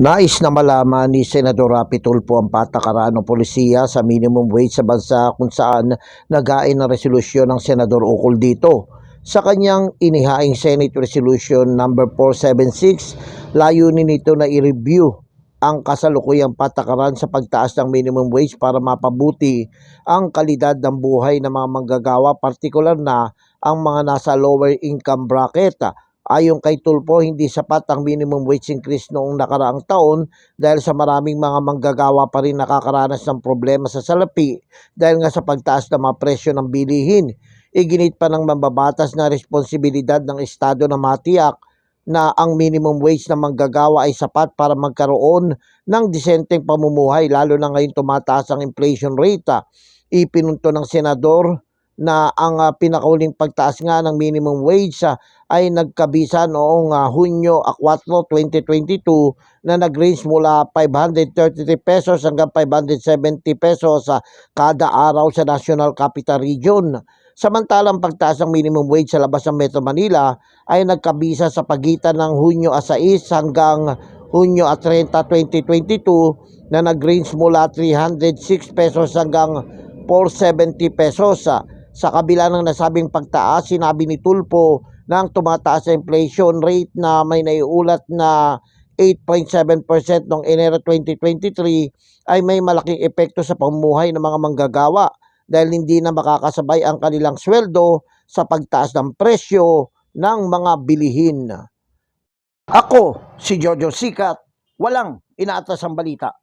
Nais na malaman ni Senador Rapi Tulfo ang patakaran ng polisiya sa minimum wage sa bansa kung saan nagain ang resolusyon ng Senador ukol dito. Sa kanyang inihaing Senate Resolution number 476, layunin nito na i-review ang kasalukuyang patakaran sa pagtaas ng minimum wage para mapabuti ang kalidad ng buhay ng mga manggagawa, partikular na ang mga nasa lower income bracket. Ayon kay Tulpo, hindi sapat ang minimum wage increase noong nakaraang taon dahil sa maraming mga manggagawa pa rin nakakaranas ng problema sa salapi dahil nga sa pagtaas ng mga presyo ng bilihin. Iginit pa ng mambabatas na responsibilidad ng Estado na matiyak na ang minimum wage na manggagawa ay sapat para magkaroon ng disenteng pamumuhay lalo na ngayon tumataas ang inflation rate. Ipinunto ng senador na ang uh, pinakauling pagtaas nga ng minimum wage uh, ay nagkabisa noong uh, Hunyo 4, 2022 na nag-range mula 533 pesos hanggang 570 pesos sa kada araw sa National Capital Region. Samantalang pagtaas ng minimum wage sa labas ng Metro Manila ay nagkabisa sa pagitan ng Hunyo 6 hanggang Hunyo 30, 2022 na nag-range mula 306 pesos hanggang 470 pesos. Sa kabila ng nasabing pagtaas, sinabi ni Tulpo na ang tumataas sa inflation rate na may naiulat na 8.7% noong Enero 2023 ay may malaking epekto sa pamumuhay ng mga manggagawa dahil hindi na makakasabay ang kanilang sweldo sa pagtaas ng presyo ng mga bilihin. Ako, si Jojo Sikat, walang inaatas ang balita.